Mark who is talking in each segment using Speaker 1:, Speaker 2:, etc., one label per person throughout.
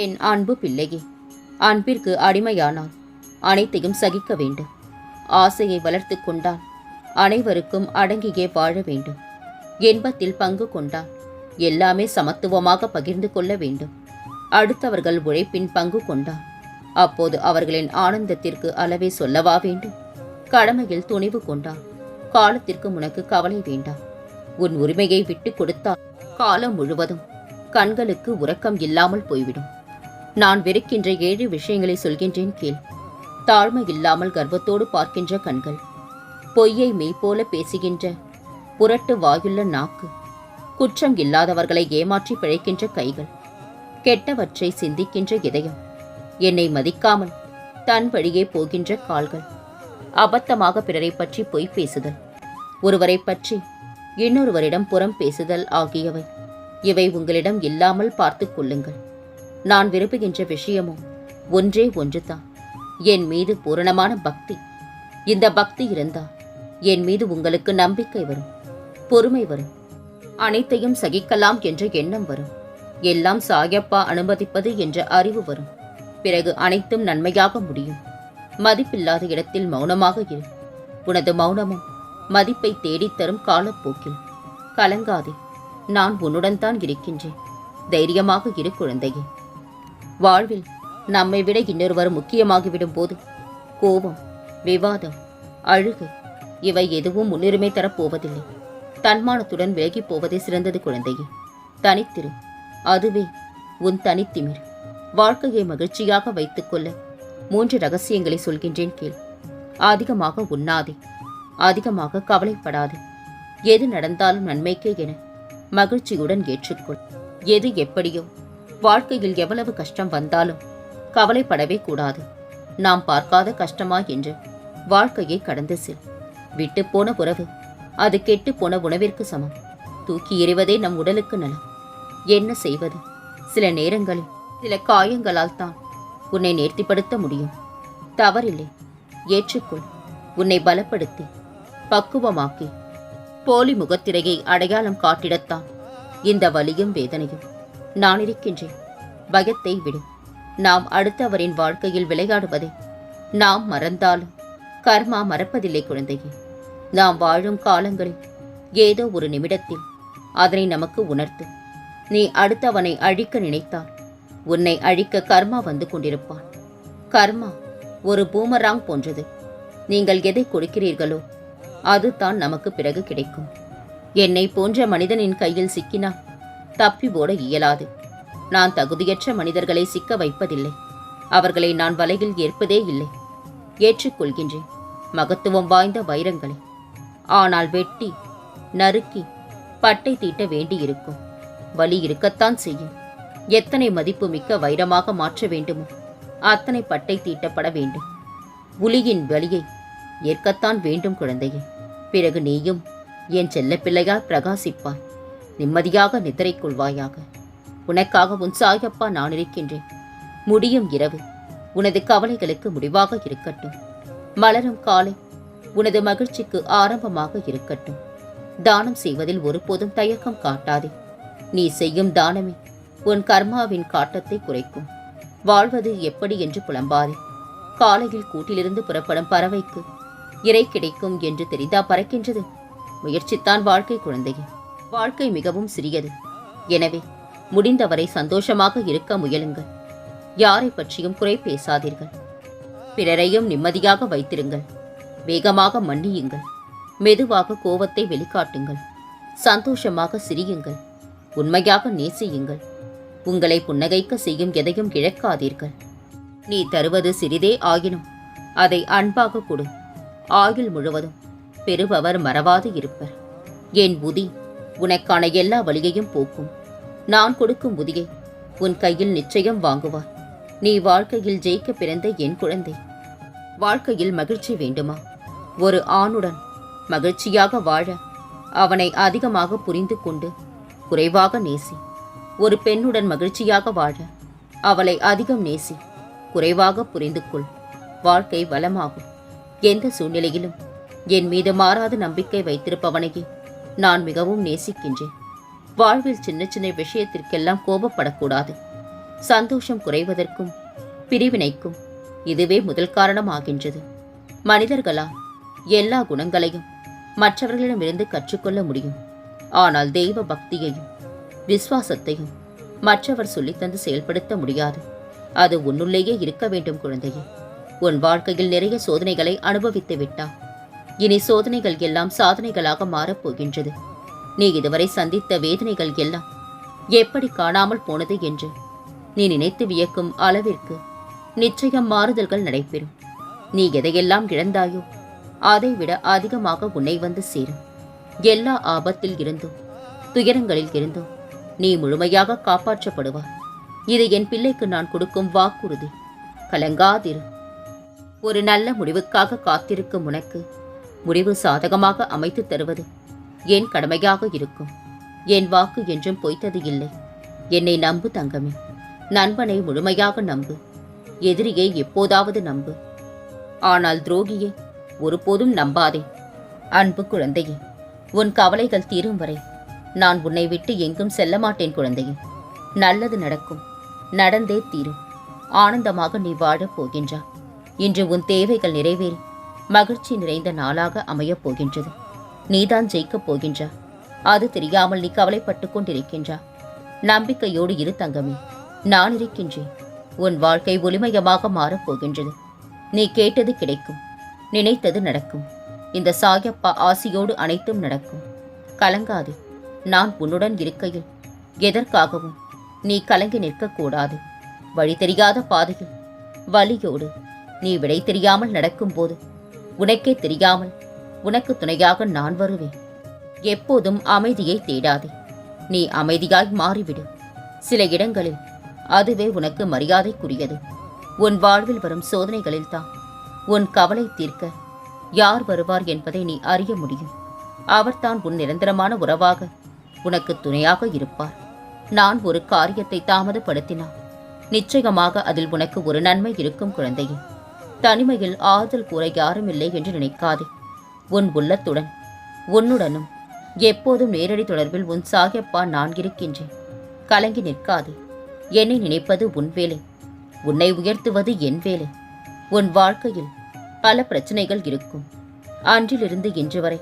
Speaker 1: என் அன்பு பிள்ளையே அன்பிற்கு அடிமையானால் அனைத்தையும் சகிக்க வேண்டும். ஆசையை வளர்த்து கொண்டால் அனைவருக்கும் அடங்கியே வாழ வேண்டும். இன்பத்தில் பங்கு கொண்டால் எல்லாமே சமத்துவமாக பகிர்ந்து கொள்ள வேண்டும். அடுத்தவர்கள் உழைப்பின் பங்கு கொண்டால் அப்போது அவர்களின் ஆனந்தத்திற்கு அளவே சொல்லவா வேண்டும்? கடமையில் துணிவு கொண்டால் காலத்திற்கு உனக்கு கவலை வேண்டாம். உன் உரிமையை விட்டு கொடுத்தால் காலம் முழுவதும் கண்களுக்கு உறக்கம் இல்லாமல் போய்விடும். நான் வெறுக்கின்ற ஏழு விஷயங்களை சொல்கின்றேன் கேள். தாழ்மை இல்லாமல் கர்வத்தோடு பார்க்கின்ற கண்கள். பொய்யை மெய்போல பேசுகின்ற புரட்டு வாயுள்ள நாக்கு. குற்றம் இல்லாதவர்களை ஏமாற்றி பிழைக்கின்ற கைகள். கெட்டவற்றை சிந்திக்கின்ற இதயம். என்னை மதிக்காமல் தன் வழியே போகின்ற கால்கள். அபத்தமாக பிறரை பற்றி பொய் பேசுதல். ஒருவரை பற்றி இன்னொருவரிடம் புறம் பேசுதல் ஆகியவை. இவை உங்களிடம் இல்லாமல் பார்த்து கொள்ளுங்கள். நான் விரும்புகின்ற விஷயமும் ஒன்றே ஒன்றுதான். என் மீது பூரணமான பக்தி. இந்த பக்தி இருந்தால் என் மீது உங்களுக்கு நம்பிக்கை வரும் பொறுமை வரும். அனைத்தையும் சகிக்கலாம் என்ற எண்ணம் வரும். எல்லாம் சாயப்பா அனுமதிப்பது என்ற அறிவு வரும். பிறகு அனைத்தும் நன்மையாக முடியும். மதிப்பில்லாத இடத்தில் மௌனமாக இரு. உனது மௌனமும் மதிப்பை தேடித்தரும் காலப்போக்கில். கலங்காதே நான் உன்னுடன் தான் இருக்கின்றேன். தைரியமாக இரு குழந்தையே. வாழ்வில் நம்மை விட இன்னொருவர் முக்கியமாகிவிடும் போது கோபம் விவாதம் அழுகை இவை எதுவும் முன்னுரிமை தரப்போவதில்லை. தன்மானத்துடன் விலகிப் போவதே சிறந்தது குழந்தையே. தனித்திரு அதுவே உன் தனித்திமிர். வாழ்க்கையை மகிழ்ச்சியாக வைத்துக்கொள்ள மூன்று ரகசியங்களை சொல்கின்றேன் கேள். அதிகமாக உண்ணாதே அதிகமாக கவலைப்படாதே. எது நடந்தாலும் நன்மைக்கே என மகிழ்ச்சியுடன் ஏற்றுக்கொள். எது எப்படியோ வாழ்க்கையில் எவ்வளவு கஷ்டம் வந்தாலும் கவலைப்படவே கூடாது. நாம் பார்க்காத கஷ்டமா என்று வாழ்க்கையை கடந்து செல். விட்டு போன உறவு அது கெட்டு போன உணவிற்கு சமம். தூக்கி எறிவதே நம் உடலுக்கு நலம். என்ன செய்வது? சில நேரங்களில் சில காயங்களால் தான் உன்னை நேர்த்திப்படுத்த முடியும். தவறில்லை. ஏற்றுக்கொள். உன்னை பலப்படுத்தி பக்குவமாக்கி போலி முகத்திரையை அடையாளம் காட்டிடத்தான் இந்த வலியும் வேதனையும். நான் இருக்கின்றேன். பயத்தை விடு. நாம் அடுத்தவரின் வாழ்க்கையில் விளையாடுவதை நாம் மறந்தாலும் கர்மா மறப்பதில்லை குழந்தையே. நாம் வாழும் காலங்களில் ஏதோ ஒரு நிமிடத்தில் அதனை நமக்கு உணர்த்து நீ அடுத்தவனை அழிக்க நினைத்தால் உன்னை அழிக்க கர்மா வந்து கொண்டிருப்பான். கர்மா ஒரு பூமராங் போன்றது. நீங்கள் எதை கொடுக்கிறீர்களோ அதுதான் நமக்கு பிறகு கிடைக்கும். என்னை போன்ற மனிதனின் கையில் சிக்கினால் தப்பி ஓட இயலாது. நான் தகுதியற்ற மனிதர்களை சிக்க வைப்பதில்லை. அவர்களை நான் வலையில் ஏற்பதே இல்லை. ஏற்றுக்கொள்கின்றேன். மகத்துவம் வாய்ந்த வைரங்களை. ஆனால் வெட்டி நறுக்கி பட்டை தீட்ட வேண்டியிருக்கும். வலி இருக்கத்தான் செய்யும். எத்தனை மதிப்புமிக்க வைரமாக மாற்ற வேண்டுமோ அத்தனை பட்டை தீட்டப்பட வேண்டும். புலியின் வலியை ஏற்கத்தான் வேண்டும் குழந்தையே. பிறகு நீயும் என் செல்லப்பிள்ளையால் பிரகாசிப்பாய். நிம்மதியாக நித்திரை கொள்வாயாக. உனக்காக உன் சாயப்பா நான் இருக்கின்றேன். முடியும் இரவு. உனது கவலைகளுக்கு முடிவாக இருக்கட்டும். மலரும் காலை உனது மகிழ்ச்சிக்கு ஆரம்பமாக இருக்கட்டும். தானம் செய்வதில் ஒருபோதும் தயக்கம் காட்டாதே. நீ செய்யும் தானமே உன் கர்மாவின் காட்டத்தை குறைக்கும். வாழ்வது எப்படி என்று புலம்பாதே. காலையில் கூட்டிலிருந்து புறப்படும் பறவைக்கு இறை கிடைக்கும் என்று தெரிந்தா பறக்கின்றது. முயற்சித்தான் வாழ்க்கை குழந்தையே. வாழ்க்கை மிகவும் சிறியது. எனவே முடிந்தவரை சந்தோஷமாக இருக்க முயலுங்கள். யாரை பற்றியும் குறை பேசாதீர்கள். பிறரையும் நிம்மதியாக வைத்திருங்கள். வேகமாக மன்னியுங்கள். மெதுவாக கோபத்தை வெளிக்காட்டுங்கள். சந்தோஷமாக சிரியுங்கள். உண்மையாக நேசியுங்கள். உங்களை புன்னகைக்க செய்யும் எதையும் இழக்காதீர்கள். நீ தருவது சிறிதே ஆயினும் அதை அன்பாக கொடு. ஆயுள் முழுவதும் பெறுபவர் மறவாது இருப்பர். என் புதி உனக்கான எல்லா வழியையும் போக்கும். நான் கொடுக்கும் உதியை உன் கையில் நிச்சயம் வாங்குவாய் நீ வாழ்க்கையில் ஜெயிக்க பிறந்த என் குழந்தை. வாழ்க்கையில் மகிழ்ச்சி வேண்டுமா? ஒரு ஆணுடன் மகிழ்ச்சியாக வாழ அவனை அதிகமாக புரிந்து கொண்டு குறைவாக நேசி. ஒரு பெண்ணுடன் மகிழ்ச்சியாக வாழ அவளை அதிகம் நேசி. குறைவாக புரிந்து கொள். வாழ்க்கை வளமாகும். எந்த சூழ்நிலையிலும் என் மீது மாறாத நம்பிக்கை வைத்திருப்பவனையே நான் மிகவும் நேசிக்கின்றேன். வாழ்வில் சின்ன சின்ன விஷயத்திற்கெல்லாம் கோபப்படக்கூடாது. சந்தோஷம் குறைவதற்கும் பிரிவினைக்கும் இதுவே முதல் காரணமாகின்றது. மனிதர்களால் எல்லா குணங்களையும் மற்றவர்களிடமிருந்து கற்றுக்கொள்ள முடியும். ஆனால் தெய்வ பக்தியையும் விசுவாசத்தையும் மற்றவர் சொல்லித்தந்து செயல்படுத்த முடியாது. அது உன்னுள்ளேயே இருக்க வேண்டும் குழந்தையே. உன் வாழ்க்கையில் நிறைய சோதனைகளை அனுபவித்து விட்டாய் இனி சோதனைகள் எல்லாம் சாதனைகளாக மாறப்போகின்றது நீ இதுவரை சந்தித்த வேதனைகள் எல்லாம் எப்படி காணாமல் போனது என்று நீ நினைத்து வியக்கும் அளவிற்கு நிச்சயம் மாறுதல்கள் நடைபெறும். நீ எதையெல்லாம் இழந்தாயோ அதைவிட அதிகமாக உன்னை வந்து சேரும். எல்லா ஆபத்தில் இருந்தும் துயரங்களில் இருந்தும் நீ முழுமையாக காப்பாற்றப்படுவார் இது என் பிள்ளைக்கு நான் கொடுக்கும் வாக்குறுதி. கலங்காதிரு. ஒரு நல்ல முடிவுக்காக காத்திருக்கும் உனக்கு முடிவு சாதகமாக அமைத்து தருவது என் கடமையாக இருக்கும்? என் வாக்கு என்றும் பொய்த்தது இல்லை. என்னை நம்பு தங்கமே. நண்பனை முழுமையாக நம்பு. எதிரியை எப்போதாவது நம்பு. ஆனால் துரோகியை ஒருபோதும் நம்பாதே. அன்பு குழந்தையே உன் கவலைகள் தீரும் வரை நான் உன்னை விட்டு எங்கும் செல்ல மாட்டேன் குழந்தையே. நல்லது நடக்கும். நடந்தே தீரும். ஆனந்தமாக நீ வாழப் போகின்றா. இன்று உன் தேவைகள் நிறைவேறி மகிழ்ச்சி நிறைந்த நாளாக அமையப் போகின்றது. நீதான் ஜெயிக்கப் போகின்றா. அது தெரியாமல் நீ கவலைப்பட்டு கொண்டிருக்கின்றா. நம்பிக்கையோடு இரு தங்கமே. நான் இருக்கின்றேன். உன் வாழ்க்கை ஒளிமயமாக மாறப்போகின்றது நீ கேட்டது கிடைக்கும். நினைத்தது நடக்கும். இந்த சாயப்பா ஆசியோடு அனைத்தும் நடக்கும். கலங்காதே. நான் உன்னுடன் இருக்கையில். எதற்காகவும்? நீ கலங்கி நிற்கக்கூடாது வழி தெரியாத பாதையில். வழியோடு. நீ விடை தெரியாமல் நடக்கும்போது உனக்கே தெரியாமல் உனக்கு துணையாக நான் வருவேன். எப்போதும் அமைதியை தேடாதே. நீ அமைதியாய் மாறிவிடு. சில இடங்களில் அதுவே உனக்கு மரியாதைக்குரியது. உன் வாழ்வில் வரும் சோதனைகளில்தான் உன் கவலை தீர்க்க யார் வருவார் என்பதை நீ அறிய முடியும். அவர்தான் உன் நிரந்தரமான உறவாக உனக்கு துணையாக இருப்பார். நான் ஒரு காரியத்தை தாமதப்படுத்தினால் நிச்சயமாக அதில் உனக்கு ஒரு நன்மை இருக்கும் குழந்தையே. தனிமையில் ஆறுதல் கூற யாரும் இல்லை என்று நினைக்காதே. உன் உள்ளத்துடன் உன்னுடனும் எப்போதும் நேரடி தொடர்பில் உன் சாகியப்பா நான் இருக்கின்றேன். கலங்கி நிற்காதே. என்னை நினைப்பது உன் வேலை. உன்னை உயர்த்துவது என் வேலை. உன் வாழ்க்கையில் பல பிரச்சனைகள் இருக்கும். அன்றிலிருந்து இன்று வரை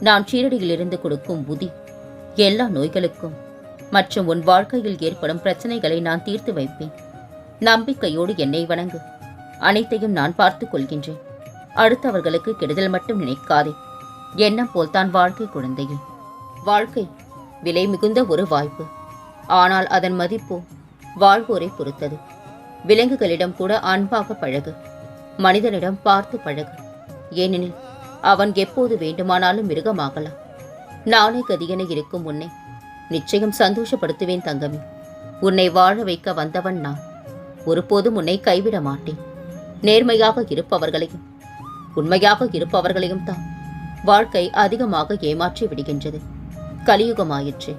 Speaker 1: நான் சீரடியிலிருந்து கொடுக்கும் புதி எல்லா நோய்களுக்கும் மற்றும் உன் வாழ்க்கையில் ஏற்படும் பிரச்சனைகளை நான் தீர்த்து வைப்பேன். நம்பிக்கையோடு என்னை வணங்கு. அனைத்தையும் நான் பார்த்துக் கொள்கின்றேன். அடுத்தவர்களுக்கு கெடுதல் மட்டும் நினைக்காதே. எண்ணம் போல்தான் வாழ்க்கை குழந்தையே. வாழ்க்கை விலை மிகுந்த ஒரு வாய்ப்பு. ஆனால் அதன் மதிப்பு வாழ்வோரை பொறுத்தது. விலங்குகளிடம் கூட அன்பாக பழகு. மனிதனிடம் பார்த்து பழகு. ஏனெனில் அவன் எப்போது வேண்டுமானாலும் மிருகமாகலாம். நானே கதியென இருக்கும் உன்னை நிச்சயம் சந்தோஷப்படுத்துவேன் தங்கமே. உன்னை வாழ வைக்க வந்தவன் நான். ஒருபோதும் உன்னை கைவிட மாட்டேன். நேர்மையாக இருப்பவர்களையும் உண்மையாக இருப்பவர்களையும் தான் வாழ்க்கை அதிகமாக ஏமாற்றி விடுகின்றது. கலியுகமாயிற்று.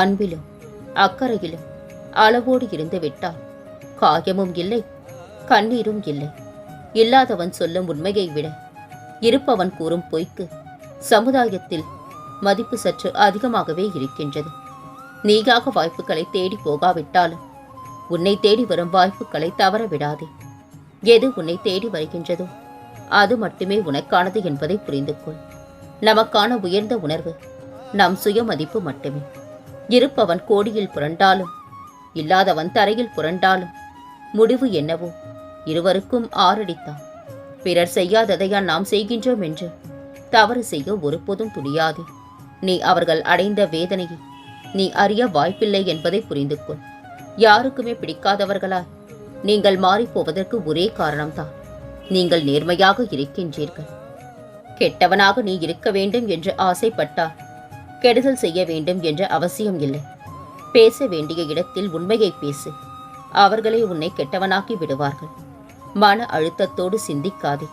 Speaker 1: அன்பிலும் அக்கறையிலும் அளவோடு இருந்து விட்டால் காயமும் இல்லை கண்ணீரும் இல்லை. இல்லாதவன் சொல்லும் உண்மையை விட இருப்பவன் கூறும் பொய்க்கு சமுதாயத்தில் மதிப்பு சற்று அதிகமாகவே இருக்கின்றது. நீயாக வாய்ப்புகளை தேடி போகாவிட்டாலும் உன்னை தேடி வரும் வாய்ப்புகளை தவற விடாதே. எது உன்னை தேடி வருகின்றதோ? அது மட்டுமே உனக்கானது என்பதை புரிந்து கொள் நமக்கான உயர்ந்த உணர்வு நம் சுயமதிப்பு மட்டுமே. இருப்பவன் கோடியில் புரண்டாலும் இல்லாதவன் தரையில் புரண்டாலும் முடிவு என்னவோ? இருவருக்கும் ஆறடித்தான். பிறர் செய்யாததையா நாம் செய்கின்றோம் என்று? தவறு செய்ய ஒருபோதும் துணியாது. நீ அவர்கள் அடைந்த வேதனையை நீ அறிய வாய்ப்பில்லை என்பதை புரிந்து கொள் யாருக்குமே பிடிக்காதவர்களாய் நீங்கள் மாறிப்போவதற்கு ஒரே காரணம்தான். நீங்கள் நேர்மையாக இருக்கின்றீர்கள். கெட்டவனாக நீ இருக்க வேண்டும் என்று ஆசைப்பட்டால் கெடுதல் செய்ய வேண்டும் என்ற அவசியம் இல்லை. பேச வேண்டிய இடத்தில் உண்மையை பேசு. அவர்களே உன்னை கெட்டவனாக்கி விடுவார்கள். மன அழுத்தத்தோடு சிந்திக்காதே.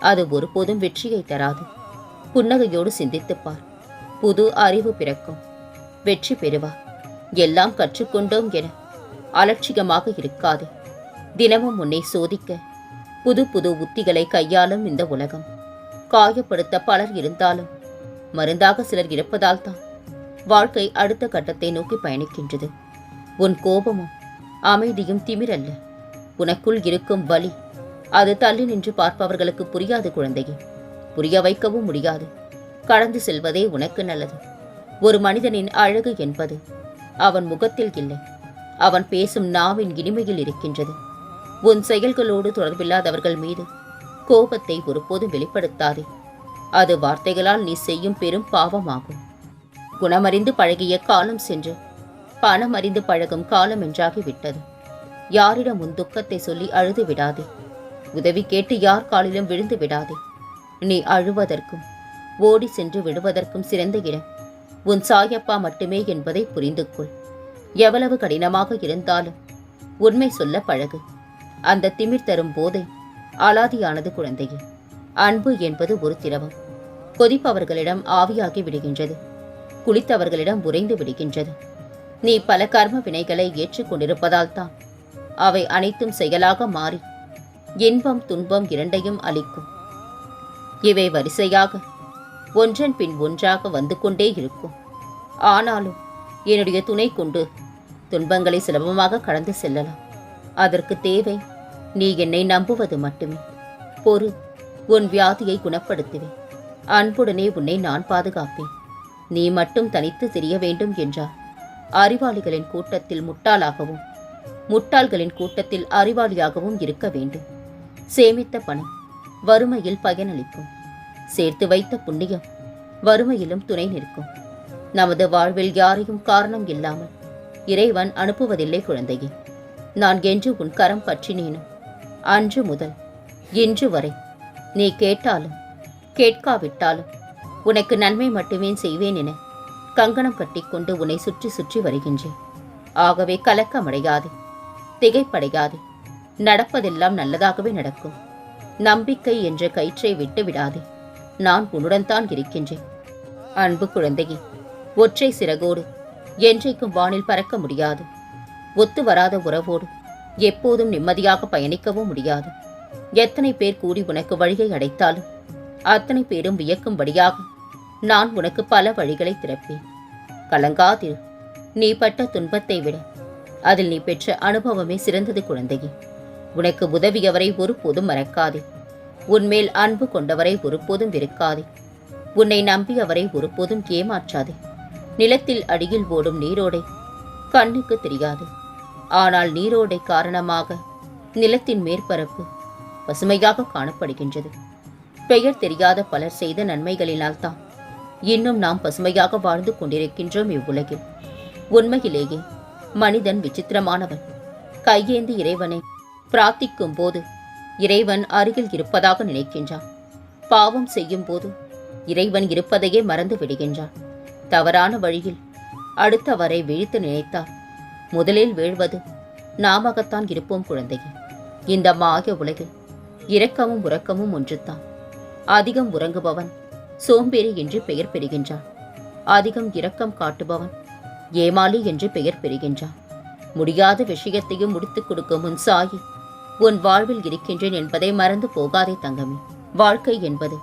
Speaker 1: அது ஒருபோதும் வெற்றியை தராது. புன்னகையோடு சிந்தித்துப் பார். புது அறிவு பிறக்கும். வெற்றி பெறுவார் எல்லாம் கற்றுக்கொண்டோம் என அலட்சியமாக இருக்காதே. தினமும் உன்னை சோதிக்க புது புது உத்திகளை கையாளும் இந்த உலகம். காயப்படுத்த பலர் இருந்தாலும் மருந்தாக சிலர் இருப்பதால் தான் வாழ்க்கை அடுத்த கட்டத்தை நோக்கி பயணிக்கின்றது. உன் கோபமும் அமைதியும் திமிரல்ல. உனக்குள் இருக்கும் வலி அது தள்ளி நின்று பார்ப்பவர்களுக்கு புரியாது குழந்தையே. புரிய வைக்கவும் முடியாது. கடந்து செல்வதே உனக்கு நல்லது. ஒரு மனிதனின் அழகு என்பது அவன் முகத்தில் இல்லை. அவன் பேசும் நாவின் இனிமையில் இருக்கின்றது. உன் செயல்களோடு தொடர்பில்லாதவர்கள் மீது கோபத்தை ஒருபோதும் வெளிப்படுத்தாதே. அது வார்த்தைகளால் நீ செய்யும் பெரும் பாவமாகும். குணமறிந்து பழகிய காலம் சென்று பணம் அறிந்து பழகும் காலம் என்றாகிவிட்டது. யாரிடம் உன் துக்கத்தை சொல்லி அழுது விடாதே. உதவி கேட்டு யார் காலிலும் விழுந்து விடாதே. நீ அழுவதற்கும் ஓடி சென்று விடுவதற்கும் சிறந்த இடம். உன் சாயப்பா மட்டுமே என்பதை புரிந்து கொள் எவ்வளவு கடினமாக இருந்தாலும் உண்மை சொல்ல பழகு. அந்த திமிர் தரும் போதை அலாதியானது குழந்தையே. அன்பு என்பது ஒரு திரவம். கொதிப்பவர்களிடம் ஆவியாகி விடுகின்றது. குளித்தவர்களிடம் உறைந்து விடுகின்றது. நீ பல கர்ம வினைகளை ஏற்றுக்கொண்டிருப்பதால் தான் அவை அனைத்தும் செயலாக மாறி இன்பம் துன்பம் இரண்டையும் அளிக்கும். இவை வரிசையாக ஒன்றன் பின் ஒன்றாக வந்து கொண்டே இருக்கும். ஆனாலும் என்னுடைய துணை கொண்டு துன்பங்களை சுலபமாக கடந்து செல்லலாம். அதற்கு தேவை நீ என்னை நம்புவது மட்டுமே. பொறு உன் வியாதியை குணப்படுத்துவேன் அன்புடனே உன்னை நான் பாதுகாப்பேன். நீ மட்டும் தனித்து தெரிய வேண்டும் என்றார். அறிவாளிகளின் கூட்டத்தில் முட்டாளாகவும் முட்டாள்களின் கூட்டத்தில் அறிவாளியாகவும் இருக்க வேண்டும். சேமித்த பணம் வறுமையில் பயனளிக்கும். சேர்த்து வைத்த புண்ணியம் வறுமையிலும் துணை நிற்கும். நமது வாழ்வில் யாரையும் காரணம் இல்லாமல் இறைவன் அனுப்புவதில்லை குழந்தையே. நான் என்று உன் கரம் பற்றினேனும் அன்று முதல் இன்று வரை நீ கேட்டாலும் கேட்காவிட்டாலும் உனக்கு நன்மை மட்டுமே செய்வேன் என கங்கணம் கட்டிக்கொண்டு உன்னை சுற்றி சுற்றி வருகின்றேன். ஆகவே கலக்கமடையாதே திகைப்படையாதே நடப்பதெல்லாம் நல்லதாகவே நடக்கும். நம்பிக்கை என்ற கயிற்றை விட்டு விடாதே நான் உன்னுடன் தான் இருக்கின்றேன். அன்பு குழந்தையே ஒற்றை சிறகோடு என்றைக்கும் வானில் பறக்க முடியாது. ஒத்து வராத உறவோடு எப்போதும் நிம்மதியாக பயணிக்கவும் முடியாது. எத்தனை பேர் கூடி உனக்கு வழியை அடைத்தாலும் அத்தனை பேரும் வியக்கும்படியாக நான் உனக்கு பல வழிகளை திறப்பேன். கலங்காதிரு நீ பட்ட துன்பத்தை விட அதில் நீ பெற்ற அனுபவமே சிறந்தது குழந்தையே. உனக்கு உதவியவரை ஒருபோதும் மறக்காதே. உன்மேல் அன்பு கொண்டவரை ஒருபோதும் வெறுக்காதே. உன்னை நம்பியவரை ஒருபோதும் ஏமாற்றாதே. நிலத்தில் அடியில் ஓடும் நீரோடை கண்ணுக்கு தெரியாது. ஆனால் நீரோடை காரணமாக நிலத்தின் மேற்பரப்பு பசுமையாக காணப்படுகின்றது. பெயர் தெரியாத பலர் செய்த நன்மைகளினால்தான் இன்னும் நாம் பசுமையாக வாழ்ந்து கொண்டிருக்கின்றோம் இவ்வுலகில். உண்மையிலேயே மனிதன் விசித்திரமானவன். கையேந்து இறைவனை பிரார்த்திக்கும் போது இறைவன் அருகில் இருப்பதாக நினைக்கின்றான். பாவம் செய்யும் போது இறைவன் இருப்பதையே மறந்து விடுகின்றான். தவறான வழியில் அடுத்தவரை விழித்து நினைத்தார் முதலில் வீழ்வது. நாமகத்தான் இருப்போம் குழந்தையே. இந்த மாய உலகில் இரக்கமும் உறக்கமும் ஒன்றுத்தான் அதிகம் உறங்குபவன் சோம்பேறி என்று பெயர் பெறுகின்றான். அதிகம் இரக்கம் காட்டுபவன் ஏமாளி என்று பெயர் பெறுகின்றான். முடியாத விஷயத்தையும் முடித்துக் கொடுக்கும் உன் சாயி உன் வாழ்வில் இருக்கின்றேன் என்பதை மறந்து போகாதே தங்கமே. வாழ்க்கை என்பது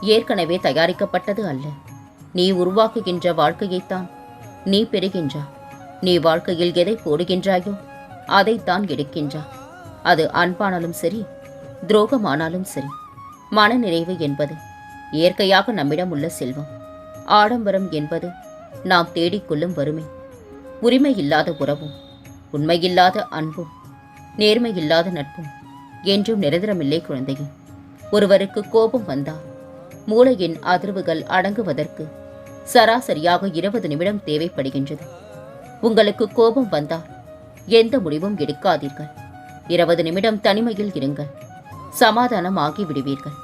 Speaker 1: ஏற்கனவே தயாரிக்கப்பட்டது அல்ல. நீ உருவாக்குகின்ற வாழ்க்கையைத்தான் நீ பெறுகின்றா நீ வாழ்க்கையில் எதை போடுகின்றாயோ அதைத்தான் எடுக்கின்றா. அது அன்பானாலும் சரி துரோகமானாலும் சரி மனநிறைவு என்பது இயற்கையாக நம்மிடம் உள்ள செல்வம். ஆடம்பரம் என்பது நாம் தேடிக்கொள்ளும் வறுமை. உரிமை இல்லாத உறவும் உண்மையில்லாத அன்பும் நேர்மையில்லாத நட்பும் என்றும் நிரந்தரமில்லை குழந்தையே. ஒருவருக்கு கோபம் வந்தால் மூளையின் அதிர்வுகள் அடங்குவதற்கு சராசரியாக இருபது நிமிடம் தேவைப்படுகின்றது. உங்களுக்கு கோபம் வந்தால் எந்த முடிவும் எடுக்காதீர்கள். இருபது நிமிடம் தனிமையில் இருங்கள். சமாதானம் ஆகி விடுவீர்கள்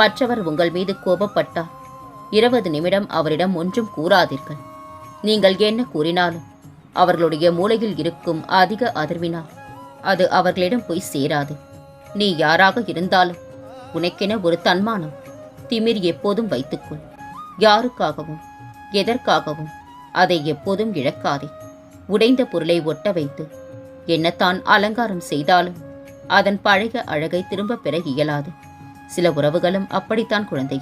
Speaker 1: மற்றவர் உங்கள் மீது கோபப்பட்டால் இருபது நிமிடம் அவரிடம் ஒன்றும் கூறாதீர்கள். நீங்கள் என்ன கூறினாலும் அவர்களுடைய மூளையில் இருக்கும் அதிக அதிர்வினால் அது அவர்களிடம் போய் சேராது. நீ யாராக இருந்தாலும் உனக்கென ஒரு தன்மானம் திமிர் எப்போதும் வைத்துக்கொள். யாருக்காகவும் எதற்காகவும் அதை எப்போதும் இழக்காதே. உடைந்த பொருளை ஒட்ட வைத்து என்னத்தான் அலங்காரம் செய்தாலும் அதன் பழைய அழகை திரும்பப் பெற இயலாது. சில உறவுகளும் அப்படித்தான் குழந்தை.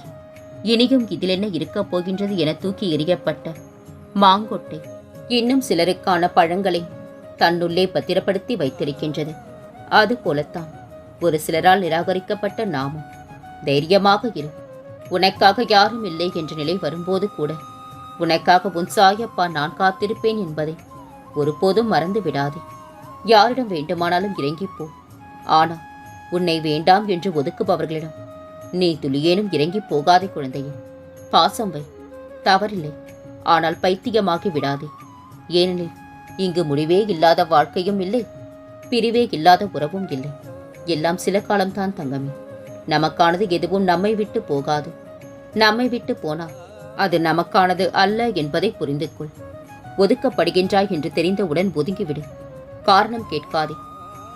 Speaker 1: இனியும் இதில் என்ன இருக்கப் போகின்றது என தூக்கி எறியப்பட்ட மாங்கொட்டை இன்னும் சிலருக்கான பழங்களை தன்னுள்ளே பத்திரப்படுத்தி வைத்திருக்கின்றது. அது போலத்தான் ஒரு சிலரால் நிராகரிக்கப்பட்ட நாமும் தைரியமாக இரு. உனக்காக யாரும் இல்லை என்ற நிலை வரும்போது கூட உனக்காக உன் சாயப்பா நான் காத்திருப்பேன் என்பதை ஒருபோதும் மறந்து விடாதே. யாரிடம் வேண்டுமானாலும் இறங்கிப் போ. ஆனால் உன்னை வேண்டாம் என்று ஒதுக்குபவர்களிடம் நீ துளியேனும் இறங்கிப் போகாதே குழந்தையே. பாசம் வை. தவறில்லை. ஆனால் பைத்தியமாகி விடாதே. ஏனெனில் இங்கு முடிவே இல்லாத வாழ்க்கையும் இல்லை. பிரிவே இல்லாத உறவும் இல்லை. எல்லாம் சில காலம்தான் தங்கமே. நமக்கானது எதுவும் நம்மை விட்டு போகாது. நம்மை விட்டு போனால் அது நமக்கானது அல்ல என்பதை புரிந்து கொள் ஒதுக்கப்படுகின்றாய் என்று தெரிந்தவுடன் ஒதுங்கிவிடு. காரணம் கேட்காதே.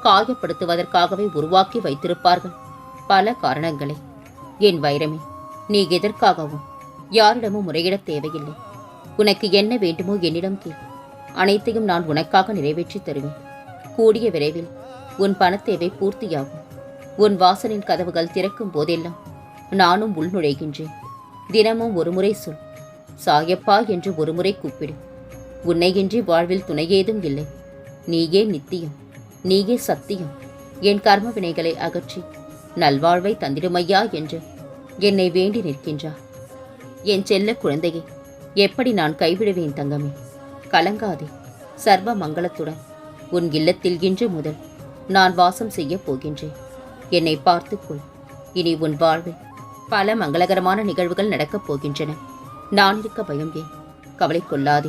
Speaker 1: காயப்படுத்துவதற்காகவே உருவாக்கி வைத்திருப்பார்கள். பல காரணங்களை. என் வைரமே நீ எதற்காகவும் யாரிடமும் முறையிடத் தேவையில்லை. உனக்கு என்ன வேண்டுமோ என்னிடம் கேள். அனைத்தையும் நான் உனக்காக நிறைவேற்றித் தருவேன். கூடிய விரைவில் உன் பணத்தேவை பூர்த்தியாகும். உன் வாசலின் கதவுகள் திறக்கும் போதெல்லாம் நானும் உள்நுழைகின்றேன். தினமும் ஒரு முறை சொல். சாயப்பா என்று ஒரு முறை கூப்பிடு. உன்னையின்றி வாழ்வில் துணையேதும் இல்லை. நீயே நித்தியம் நீயே சத்தியம். என் கர்ம வினைகளை அகற்றி நல்வாழ்வை தந்திடுமையா என்று என்னை வேண்டி நிற்கின்றா என் செல்ல குழந்தையை எப்படி நான் கைவிடுவேன் தங்கமே? கலங்காதே சர்வ மங்களத்துடன். உன் இல்லத்தில் இன்று முதல் நான் வாசம் செய்யப் போகின்றேன். என்னை பார்த்துக்கொள் இனி உன் வாழ்வில் பல மங்களகரமான நிகழ்வுகள் நடக்கப் போகின்றன. நான் இருக்க பயம் ஏன்? கவலை கொள்ளாதே.